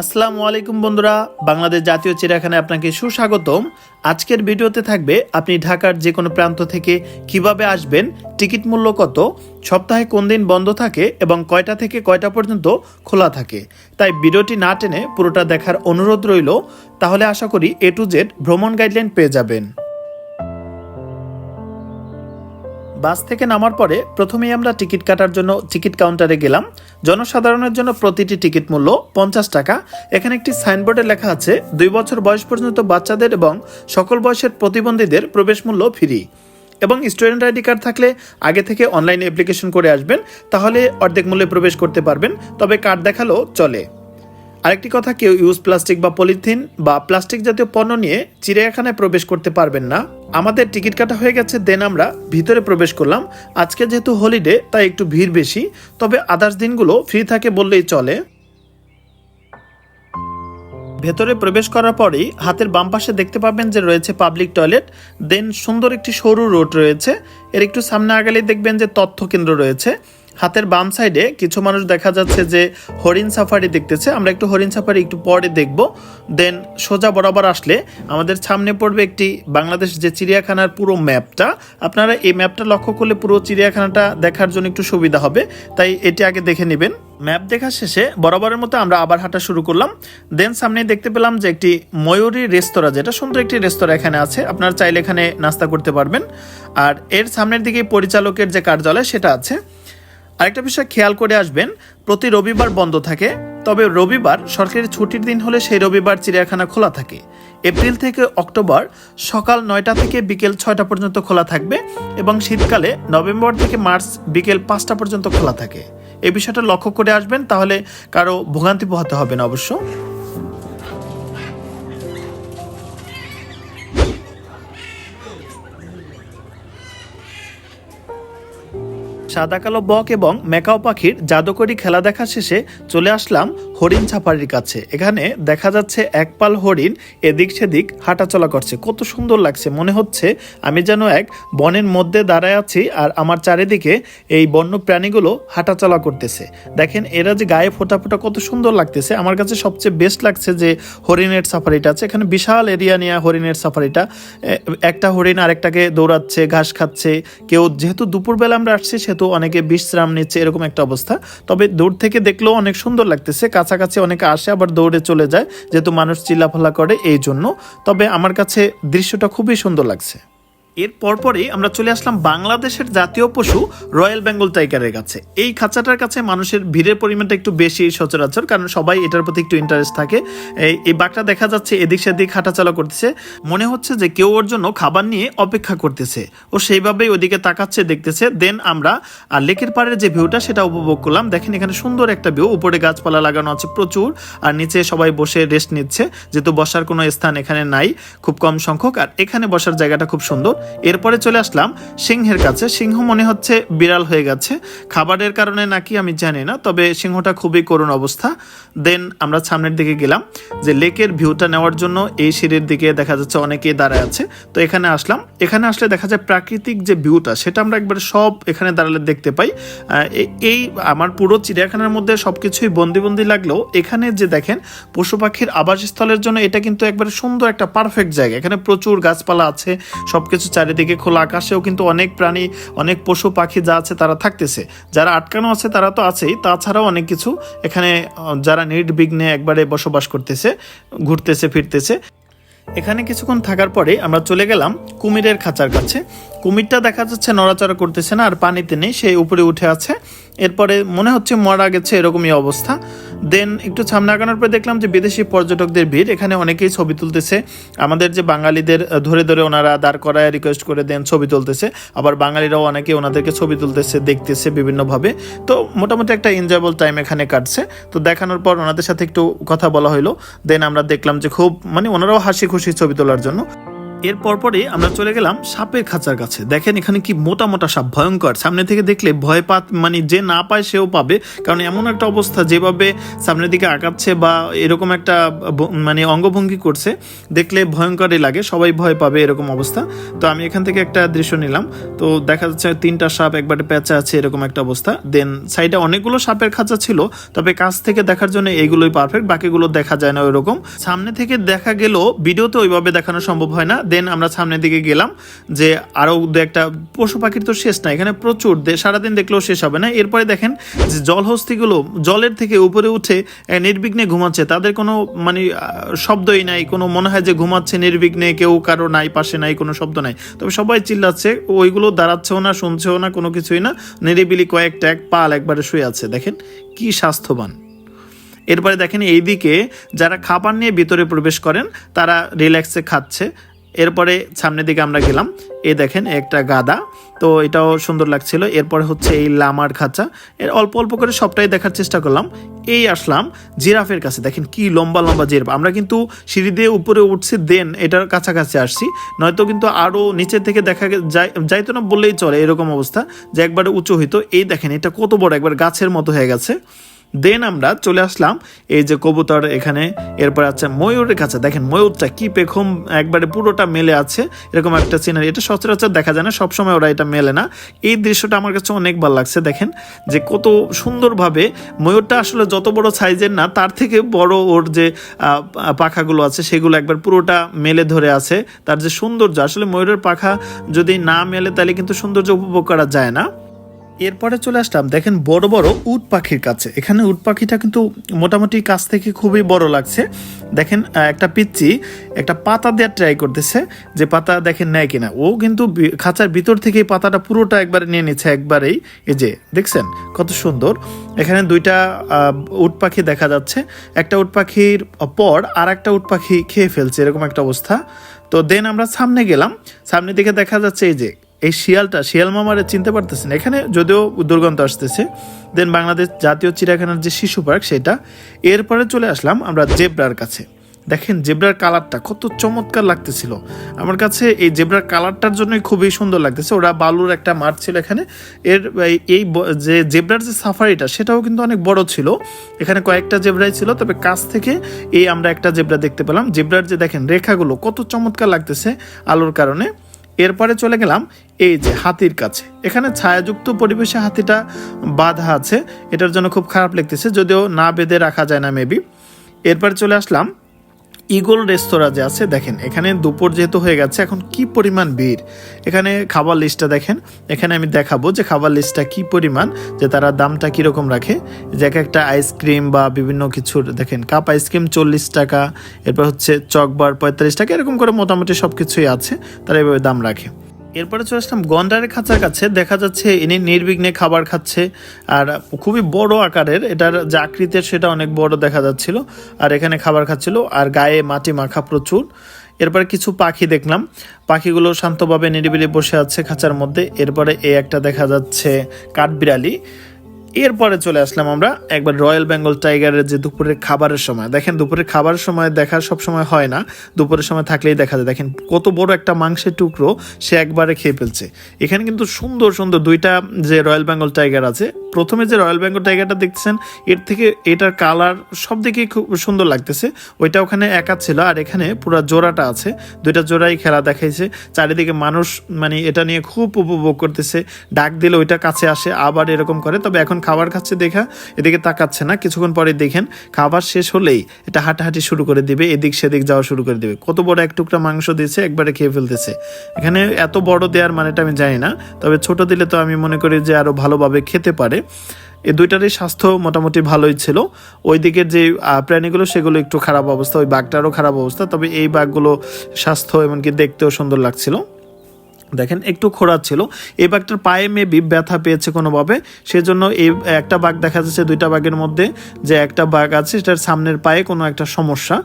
আসসালামু আলাইকুম বন্ধুরা, বাংলাদেশ জাতীয় চিড়িয়াখানায় আপনাকে সুস্বাগতম। আজকের ভিডিওতে থাকবে আপনি ঢাকার যে কোনো প্রান্ত থেকে কীভাবে আসবেন, টিকিট মূল্য কত, সপ্তাহে কোন দিন বন্ধ থাকে এবং কয়টা থেকে কয়টা পর্যন্ত খোলা থাকে। তাই ভিডিওটি না টেনে পুরোটা দেখার অনুরোধ রইল, তাহলে আশা করি এ টু জেড ভ্রমণ গাইডলাইন পেয়ে যাবেন। বাস থেকে নামার পরে প্রথমেই আমরা টিকিট কাটার জন্য টিকিট কাউন্টারে গেলাম। জনসাধারণের জন্য প্রতিটি টিকিট মূল্য পঞ্চাশ টাকা। এখানে একটি সাইনবোর্ডে লেখা আছে, দুই বছর বয়স পর্যন্ত বাচ্চাদের এবং সকল বয়সের প্রতিবন্ধীদের প্রবেশ মূল্য ফ্রি। এবং স্টুডেন্ট আইডি কার্ড থাকলে আগে থেকে অনলাইনে অ্যাপ্লিকেশন করে আসবেন, তাহলে অর্ধেক মূল্যে প্রবেশ করতে পারবেন, তবে কার্ড দেখালেও চলে। আরেকটি কথা, কেউ ইউজ প্লাস্টিক বা পলিথিন বা প্লাস্টিক জাতীয় পণ্য নিয়ে চিড়িয়াখানায় প্রবেশ করতে পারবেন না। আমাদের টিকিট কাটা হয়ে গেছে, দেন আমরা ভিতরে প্রবেশ করলাম। আজকে যেহেতু হলিডে তাই একটু ভিড় বেশি, তবে আদার্স দিনগুলো ফ্রি থাকে বললেই চলে। ভেতরে প্রবেশ করার পরেই হাতের বাম পাশে দেখতে পাবেন যে রয়েছে পাবলিক টয়লেট দেন সুন্দর একটি সরু রোড রয়েছে। এর একটু সামনে আগালেই দেখবেন যে তথ্য কেন্দ্র রয়েছে। হাতের বাম সাইডে কিছু মানুষ দেখা যাচ্ছে যে হরিণ সাফারি দেখতেছে। আমরা একটু হরিণ সাফারি একটু পরে দেখব। দেন সোজা বরাবর আসলে আমাদের সামনে পড়বে একটি বাংলাদেশ যে চিড়িয়াখানার পুরো ম্যাপটা। আপনারা এই ম্যাপটা লক্ষ্য করলে পুরো চিড়িয়াখানাটা দেখার জন্য একটু সুবিধা হবে। তাই এটি আগে দেখে নেবেন। ম্যাপ দেখা শেষে বরাবরের মতো আমরা আবার হাঁটা শুরু করলাম। দেন সামনে দেখতে পেলাম যে একটি ময়ূরী রেস্তোরাঁ, যেটা সুন্দর একটি রেস্তোরাঁ এখানে আছে। আপনারা চাইলে এখানে নাস্তা করতে পারবেন। আর এর সামনের দিকে পরিচালকের যে কার্যালয়, সেটা আছে। আরেকটা বিষয় খেয়াল করে আসবেন, প্রতি রবিবার বন্ধ থাকে, তবে রবিবার সরকারি ছুটির দিন হলে সেই রবিবার চিড়িয়াখানা খোলা থাকে। এপ্রিল থেকে অক্টোবর সকাল নয়টা থেকে বিকেল ছয়টা পর্যন্ত খোলা থাকবে এবং শীতকালে নভেম্বর থেকে মার্চ বিকেল পাঁচটা পর্যন্ত খোলা থাকে। এই বিষয়টা লক্ষ্য করে আসবেন, তাহলে কারও ভোগান্তি পোহাতে হবে না অবশ্য। সাদা কালো বক এবং মেকাও পাখির জাদুকরি খেলা দেখা শেষে চলে আসলাম হরিণ ছাপারির কাছে। এখানে দেখা যাচ্ছে একপাল হরিণ এদিক সেদিক হাঁটাচলা করছে। কত সুন্দর লাগছে। মনে হচ্ছে আমি যেন এক বনের মধ্যে দাঁড়ায় আছি আর আমার চারিদিকে এই বন্য প্রাণীগুলো হাঁটাচলা করতেছে। দেখেন, এরা যে গায়ে ফোটা ফোটা কত সুন্দর লাগতেছে। আমার কাছে সবচেয়ে বেস্ট লাগছে যে হরিণের সাফারিটা আছে। এখানে বিশাল এরিয়া নিয়ে হরিণের সাফারিটা একটা হরিণ আরেকটাকে দৌড়াচ্ছে, ঘাস খাচ্ছে। কেউ যেহেতু দুপুরবেলা আমরা আসছি, সেহেতু অনেকে বিশ্রাম নিচ্ছে, এরকম একটা অবস্থা। তবে দূর থেকে দেখলেও অনেক সুন্দর লাগতেছে। কাছাকাছি অনেকে আসে, আবার দৌড়ে চলে যায়, যেহেতু মানুষ চিল্লাফালা করে এই জন্য তবে আমার কাছে দৃশ্যটা খুবই সুন্দর লাগছে। এর পরপরই আমরা চলে আসলাম বাংলাদেশের জাতীয় পশু রয়্যাল বেঙ্গল টাইগারের কাছে। এই খাঁচাটার কাছে মানুষের ভিড়ের পরিমাণটা একটু বেশি সচরাচর, কারণ সবাই এটার প্রতি একটু ইন্টারেস্ট থাকে। এই- এই বাঘটা দেখা যাচ্ছে এদিক সেদিক হাঁটাচলা করতেছে। মনে হচ্ছে যে কেউ ওর জন্য খাবার নিয়ে অপেক্ষা করতেছে। ও সেইভাবেই ওদিকে তাকাচ্ছে, দেখতেছে। দেন আমরা, আর লেকের পাড়ের যে ভিউটা সেটা উপভোগ করলাম। দেখেন এখানে সুন্দর একটা ভিউ উপরে গাছপালা লাগানো আছে প্রচুর, আর নিচে সবাই বসে রেস্ট নিচ্ছে। যেহেতু বসার কোনো স্থান এখানে নাই, খুব কম সংখ্যক। আর এখানে বসার জায়গাটা খুব সুন্দর। এরপরে চলে আসলাম সিংহের কাছে। সিংহ মনে হচ্ছে বিড়াল হয়ে গেছে। খাবারের কারণে নাকি আমি জানি না, তবে সিংহটা খুবই করুণ অবস্থা। দেন আমরা সামনের দিকে গেলাম, যে লেকের ভিউটা নেওয়ার জন্য এই সিঁড়ির দিকে দেখা যাচ্ছে অনেকেই দাঁড়ায় আছে। তো এখানে আসলাম। এখানে আসলে দেখা যায় প্রাকৃতিক যে ভিউটা সেটা আমরা একবার সব এখানে দাঁড়ালে দেখতে পাই। এই আমার পুরো চিড়িয়াখানার মধ্যে সবকিছুই বন্দি বন্দি লাগলেও এখানে যে দেখেন, পশু পাখির আবাসস্থলের জন্য এটা কিন্তু একবারে সুন্দর একটা পারফেক্ট জায়গা। এখানে প্রচুর গাছপালা আছে, সবকিছু চারিদিকে খোলা আকাশেও কিন্তু অনেক প্রাণী, অনেক পশু পাখি যা আছে তারা থাকতেছে। যারা আটকানো আছে তারা তো আছেই, তাছাড়াও অনেক কিছু এখানে যারা নির্বিঘ্নে একবারে বসবাস করতেছে, ঘুরতেছে, ফিরতেছে। এখানে কিছুক্ষণ থাকার পরে আমরা চলে গেলাম কুমিরের খাঁচার কাছে। কুমিরটা দেখা যাচ্ছে, নড়াচড়া করতেছে না আর পানিতে নেই, সে উপরে উঠে আছে। এরপরে মনে হচ্ছে মরা গেছে এরকমই অবস্থা। দেন একটু সামনে আগানোর পরে দেখলাম যে বিদেশি পর্যটকদের ভিড়, এখানে অনেকেই ছবি তুলতেছে। আমাদের যে বাঙালিদের ধরে ধরে ওনারা দাঁড় করায় রিকোয়েস্ট করে দেন ছবি তুলতেছে। আবার বাঙালিরাও অনেকে ওনাদেরকে ছবি তুলতেছে, দেখতেছে বিভিন্নভাবে। তো মোটামুটি একটা এনজয়েবল টাইম এখানে কাটছে। তো দেখানোর পর ওনাদের সাথে একটু কথা বলা হলো দেন আমরা দেখলাম যে খুব মানে ওনারাও হাসি খুশি ছবি তোলার জন্য। এর পরপরই আমরা চলে গেলাম সাপের খাঁচার কাছে। দেখেন এখানে কি মোটা মোটা সাপ, ভয়ঙ্কর। সামনে থেকে দেখলে ভয় পাত মানে যে না পায় সেও পাবে। কারণ এমন একটা অবস্থা যেভাবে সামনের দিকে আঁকাচ্ছে বা এরকম একটা মানে অঙ্গভঙ্গি করছে, দেখলে ভয়ঙ্করই লাগে, সবাই ভয় পাবে এরকম অবস্থা। তো আমি এখান থেকে একটা দৃশ্য নিলাম। তো দেখা যাচ্ছে তিনটা সাপ, একবারে প্যাঁচা আছে, এরকম একটা অবস্থা। দেন সাইডে অনেকগুলো সাপের খাঁচা ছিল, তবে কাছ থেকে দেখার জন্য এইগুলোই পারফেক্ট বাকিগুলো দেখা যায় না ওইরকম। সামনে থেকে দেখা গেলেও, ভিডিওতে ওইভাবে দেখানো সম্ভব হয় না। দেন আমরা সামনের দিকে গেলাম যে আরও দু একটা পশু পাখির তো শেষ না, এখানে প্রচুর সারাদিন দেখলেও শেষ হবে না। এরপরে দেখেন যে জলহস্তিগুলো জলের থেকে উপরে উঠে নির্বিঘ্নে ঘুমাচ্ছে। তাদের কোনো মানে শব্দই নাই, কোনো মনে হয় যে ঘুমাচ্ছে নির্বিঘ্নে, কেউ কারও নাই, পাশে নাই, কোনো শব্দ নাই। তবে সবাই চিল্লাচ্ছে, ওইগুলো দাঁড়াচ্ছেও না, শুনছেও না, কোনো কিছুই না, নিরিবিলি কয়েকটা এক পাল একবারে শুয়ে আছে। দেখেন কি স্বাস্থ্যবান। এরপরে দেখেন এইদিকে যারা খাবার নিয়ে ভিতরে প্রবেশ করেন, তারা রিল্যাক্সে খাচ্ছে। এরপরে সামনের দিকে আমরা গেলাম। এই দেখেন, একটা গাদা। তো এটাও সুন্দর লাগছিল। এরপরে হচ্ছে এই লামার খাঁচা। এর অল্প অল্প করে সবটাই দেখার চেষ্টা করলাম। এই আসলাম জিরাফের কাছে। দেখেন, কি লম্বা লম্বা জিরাফ। আমরা কিন্তু সিঁড়ি দিয়ে উপরে উঠছি, দেন এটার কাছাকাছি আসছি। নয়তো কিন্তু আরও নিচের থেকে দেখা যাই যাইতো না বললেই চলে এরকম অবস্থা, যে একবারে উঁচু হইতো। এই দেখেন, এটা কত বড়, একবার গাছের মতো হয়ে গেছে। দেন আমরা চলে আসলাম এই যে কবুতর এখানে, এরপর আছে ময়ূরের কাছে। দেখেন ময়ূরটা কি পেখম, একবারে পুরোটা মেলে আছে, এরকম একটা সিনারি এটা সচরাচর দেখা যায় না, সবসময় ওরা এটা মেলে না। এই দৃশ্যটা আমার কাছে অনেক ভালো লাগছে, দেখেন যে কত সুন্দরভাবে ময়ূরটা আসলে যত বড় সাইজের না, তার থেকে বড় ওর যে পাখাগুলো আছে, সেগুলো একবার পুরোটা মেলে ধরে আছে, তার যে সৌন্দর্য। আসলে ময়ূরের পাখা যদি না মেলে, তাহলে কিন্তু সৌন্দর্য উপভোগ করা যায় না। এরপরে চলে আসলাম, দেখেন বড় বড় উট পাখির কাছে। এখানে উট পাখিটা কিন্তু মোটামুটি কাছ থেকে খুবই বড় লাগছে। দেখেন একটা পিচ্চি একটা পাতা দেওয়ার ট্রাই করতেছে, যে পাতা দেখেন নেয় কিনা। ও কিন্তু খাঁচার ভিতর থেকে পাতাটা পুরোটা একবার নিয়ে নিচ্ছে, একবারেই। এই যে, দেখছেন কত সুন্দর। এখানে দুইটা উট পাখি দেখা যাচ্ছে। একটা উট পাখির পর আর একটা উট পাখি খেয়ে ফেলছে, এরকম একটা অবস্থা। তো দেন আমরা সামনে গেলাম। সামনে দিকে দেখা যাচ্ছে এই যে এই শিয়ালটা, শিয়াল মামারে চিনতে পারতেছেন। এখানে যদিও দুর্গন্ধ আসতেছে দেন বাংলাদেশ জাতীয় চিড়িয়াখানার যে শিশু পার্ক সেটা, এরপরে চলে আসলাম আমরা জেব্রার কাছে। দেখেন জেব্রার কালারটা কত চমৎকার লাগতেছিল। আমার কাছে এই জেব্রার কালারটার জন্যই খুবই সুন্দর লাগতেছে। ওরা বালুর একটা মাঠ ছিল এখানে। এর, এই- যে জেব্রার যে সাফারিটা, সেটাও কিন্তু অনেক বড় ছিল। এখানে কয়েকটা জেব্রাই ছিল, তবে কাছ থেকে এই আমরা একটা জেব্রা দেখতে পেলাম। জেব্রার যে দেখেন রেখাগুলো কত চমৎকার লাগতেছে আলোর কারণে। এরপরে চলে গেলাম এই যে হাতির কাছে। এখানে ছায়াযুক্ত পরিবেশে হাতিটা বাধা আছে। এটার জন্য খুব খারাপ লাগতেছে, যদিও না বেঁধে রাখা যায় না মেবি এরপরে চলে আসলাম ইগল রেস্তোরাঁ যে আছে, দেখেন, এখানে দুপুর যেহেতু হয়ে গেছে, এখন কি পরিমাণ ভিড়? এখানে খাবার লিস্টটা দেখেন, এখানে আমি দেখাবো যে খাবার লিস্টটা কি পরিমাণ, যে তারা দামটা কীরকম রাখে। যে এক একটা আইসক্রিম বা বিভিন্ন কিছুর, দেখেন কাপ আইসক্রিম চল্লিশ টাকা, এরপর হচ্ছে চকবার পঁয়তাল্লিশ টাকা, এরকম করে মোটামুটি সব কিছুই আছে, তারা এভাবে দাম রাখে। এরপরে চলে আসলাম গন্ডারের খাঁচার কাছে। দেখা যাচ্ছে ইনি নির্বিঘ্নে খাবার খাচ্ছে আর খুবই বড় আকারের। এটার যে আকৃতির সেটা অনেক বড় দেখা যাচ্ছিল আর এখানে খাবার খাচ্ছিল আর গায়ে মাটি মাখা প্রচুর। এরপরে কিছু পাখি দেখলাম। পাখিগুলো শান্তভাবে নিরিবিলি বসে আছে খাঁচার মধ্যে। এরপরে এ একটা দেখা যাচ্ছে কাঠবিড়ালি। এরপরে চলে আসলাম আমরা একবার রয়্যাল বেঙ্গল টাইগারের যে দুপুরের খাবারের সময়। দেখেন, দুপুরের খাবারের সময় দেখা সব সময় হয় না। দুপুরের সময় থাকলেই দেখা যায়। দেখেন, কত বড় একটা মাংসের টুকরো সে একবারে খেয়ে ফেলছে। এখানে কিন্তু সুন্দর সুন্দর দুইটা যে রয়্যাল বেঙ্গল টাইগার আছে, প্রথমে যে রয়্যাল বেঙ্গল টাইগারটা দেখছেন এর থেকে এটার কালার সব দিকেই খুব সুন্দর লাগতেছে। ওইটা ওখানে একা ছিল, আর এখানে পুরো জোড়াটা আছে। দুইটা জোড়াই খেলা দেখাইছে। চারিদিকে মানুষ মানে এটা নিয়ে খুব উপভোগ করতেছে। ডাক দিলে ওইটা কাছে আসে, আবার এরকম করে। তবে এখন খাবার খাচ্ছে দেখা, এদিকে তাকাচ্ছে না, কিছুক্ষণ পরে দেখেন খাবার শেষ হলেই এটা হাঁটাহাঁটি শুরু করে দিবে, এদিক সেদিক যাওয়া শুরু করে দিবে। কত বড় এক টুকরা মাংস দিয়েছে, একবারে খেয়ে ফেলতেছে। এখানে এত বড় দেওয়ার মানেটা আমি জানি না, তবে ছোট দিলে তো আমি মনে করি যে আরও ভালোভাবে খেতে পারে। এই দুইটারই স্বাস্থ্য মোটামুটি ভালোই ছিল। ওই দিকের যে প্রাণীগুলো, সেগুলো একটু খারাপ অবস্থা, ওই বাঘটারও খারাপ অবস্থা, তবে এই বাঘগুলো স্বাস্থ্য এমনকি দেখতেও সুন্দর লাগছিল। দেখেন, একটু খোঁড়া ছিল। এই বাঘটার পায়ে মেবি ব্যথা পেয়েছে কোনোভাবে। সেজন্য এই একটা বাঘ দেখা যাচ্ছে দুইটা বাঘের মধ্যে। যে একটা বাঘ আছে, সেটার সামনের পায়ে কোনো একটা সমস্যা।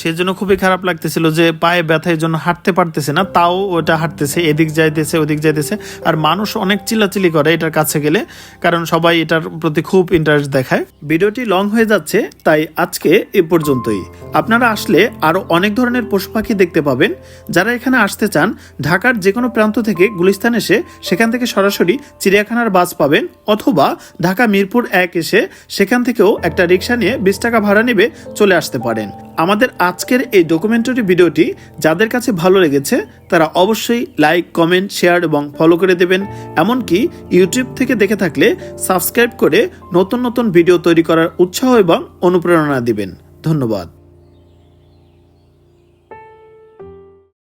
সেজন্য খুবই খারাপ লাগতেছিল যে পায়ে ব্যথার জন্য হাঁটতে পারতেছে না, তাও ওটা হাঁটতেছে, এদিক যাইতেছে, ওদিক যাইতেছে। আর মানুষ অনেক চিল্লাচিল্লি করে এটার কাছে গেলে, কারণ সবাই এটার প্রতি খুব ইন্টারেস্ট দেখায়। ভিডিওটি লং হয়ে যাচ্ছে, তাই আজকে এ পর্যন্তই। আপনারা আসলে আরও অনেক ধরনের পশু পাখি দেখতে পাবেন। যারা এখানে আসতে চান, ঢাকার যে কোনো প্রান্ত থেকে গুলিস্তান এসে সেখান থেকে সরাসরি চিড়িয়াখানার বাস পাবেন, অথবা ঢাকা মিরপুর এক এসে সেখান থেকেও একটা রিক্সা নিয়ে বিশ টাকা ভাড়া নেবে চলে আসতে পারেন। আমাদের আজকের এই ডকুমেন্টারি ভিডিওটি যাদের কাছে ভালো লেগেছে, তারা অবশ্যই লাইক কমেন্ট শেয়ার এবং ফলো করে দেবেন। এমনকি ইউটিউব থেকে দেখে থাকলে সাবস্ক্রাইব করে নতুন নতুন ভিডিও তৈরি করার উৎসাহ এবং অনুপ্রেরণা দিবেন। ধন্যবাদ।